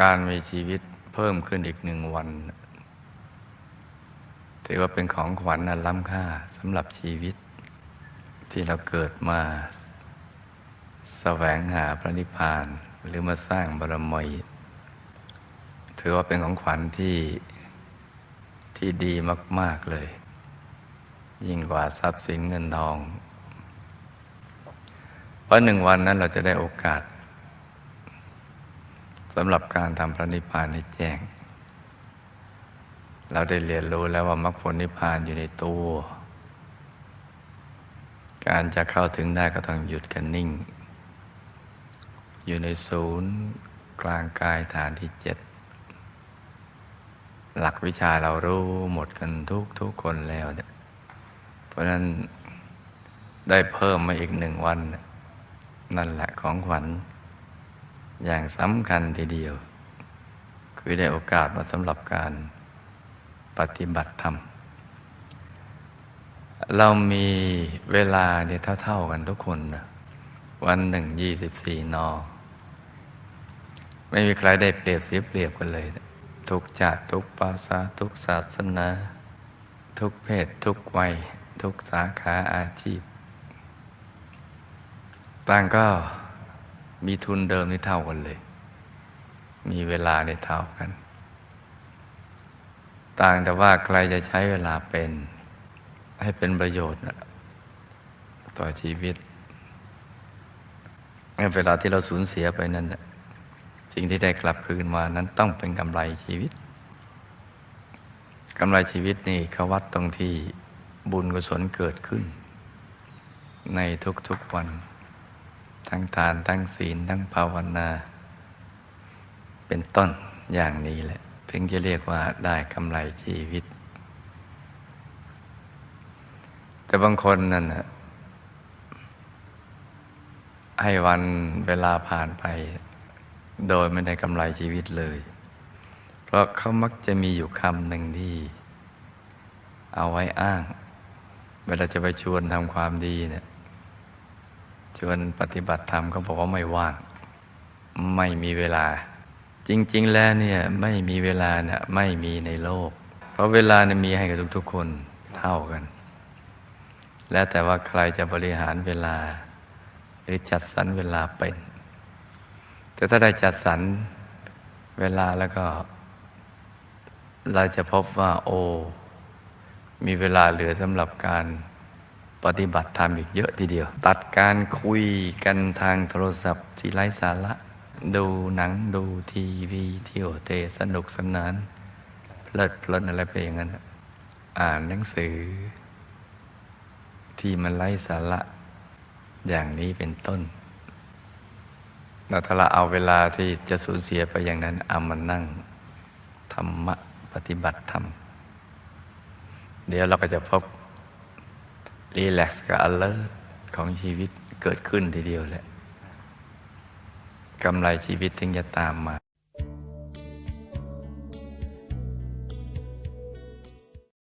การมีชีวิตเพิ่มขึ้นอีกหนึ่งวัน ถือว่าเป็นของขวัญอันล้ำค่าสำหรับชีวิต ที่เราเกิดมาแสวงหาพระนิพพานหรือมาสร้างบารมีถือว่าเป็นของขวัญที่ที่ดีมาก ๆ เลย ยิ่งกว่าทรัพย์สินเงินทอง เพราะหนึ่งวันนั้นเราจะได้โอกาส สำหรับการทำพระนิพพานให้แจ้ง เราได้เรียนรู้แล้วว่ามรรคผลนิพพานอยู่ในตัว การจะเข้าถึงได้ก็ต้องหยุดกันนิ่ง อยู่ในศูนย์กลางกายฐานที่เจ็ดหลักวิชาเรารู้หมดกันทุกทุกคนแล้วเนี่ยเพราะนั้นได้เพิ่มมาอีกหนึ่งวัน นั่นแหละของขวัญ อย่างสำคัญทีเดียว คือได้โอกาสมาสำหรับการปฏิบัติธรรม เรามีเวลาเนี่ยเท่า ๆกันทุกคนนะวันหนึ่งยี่สิบสี่นอ ไม่มีใครได้เปรียบเสียเปรียบกันเลยนะทุกจาติทุกภาษาทุกศาสนา ทุกเพศ ทุกวัย ทุกสาขาอาชีพ ต่างก็ มีทุนเดิมนี่เท่ากันเลย มีเวลาในเท่ากัน ต่างแต่ว่าใครจะใช้เวลาเป็น ให้เป็นประโยชน์ต่อชีวิตเวลาที่เราสูญเสียไปนั้นสิ่งที่ได้กลับคืนมานั้นต้องเป็นกำไรชีวิตกำไรชีวิตนี่เขาวัดตรงที่บุญกุศลเกิดขึ้น ในทุกๆวัน ทั้งทานทั้งศีลทั้งภาวนา เป็นต้นอย่างนี้แหละ ถึงจะเรียกว่าได้กำไรชีวิต แต่บางคนนั่นนะให้วันเวลาผ่านไป โดยไม่ได้กำไรชีวิตเลย เพราะเขามักจะมีอยู่คำหนึ่งที่ เอาไว้อ้าง เวลาจะไปชวนทำความดีเนี่ย ชวนปฏิบัติธรรมเขาบอกว่าไม่ว่าง ไม่มีเวลา จริง ๆ แล้วเนี่ยไม่มีเวลาเนี่ยไม่มีในโลก เพราะเวลาเนี่ยมีให้กับทุกๆคนเท่ากัน แล้วแต่ว่าใครจะบริหารเวลา หรือจัดสรรเวลาเป็นแต่ถ้าได้จัดสรรเวลาแล้วก็ เราจะพบว่า โอ้ มีเวลาเหลือสำหรับการ ปฏิบัติธรรมอีกเยอะทีเดียว ตัดการคุยกันทางโทรศัพท์ที่ไร้สาระ ดูหนังดูทีวีเที่ยวเตะสนุกสนาน เพลิดเพลินอะไรไปอย่างนั้น อ่านหนังสือ ที่มันไร้สาระ อย่างนี้เป็นต้นเราถ้าเราเอาเวลาที่จะสูญเสียไปอย่างนั้นเอามานั่งธรรมะปฏิบัติธรรม เดี๋ยวเราก็จะพบ รีแลกซ์กับ alert ของชีวิตเกิดขึ้นทีเดียวแหละกำไรชีวิตถึงจะตามมา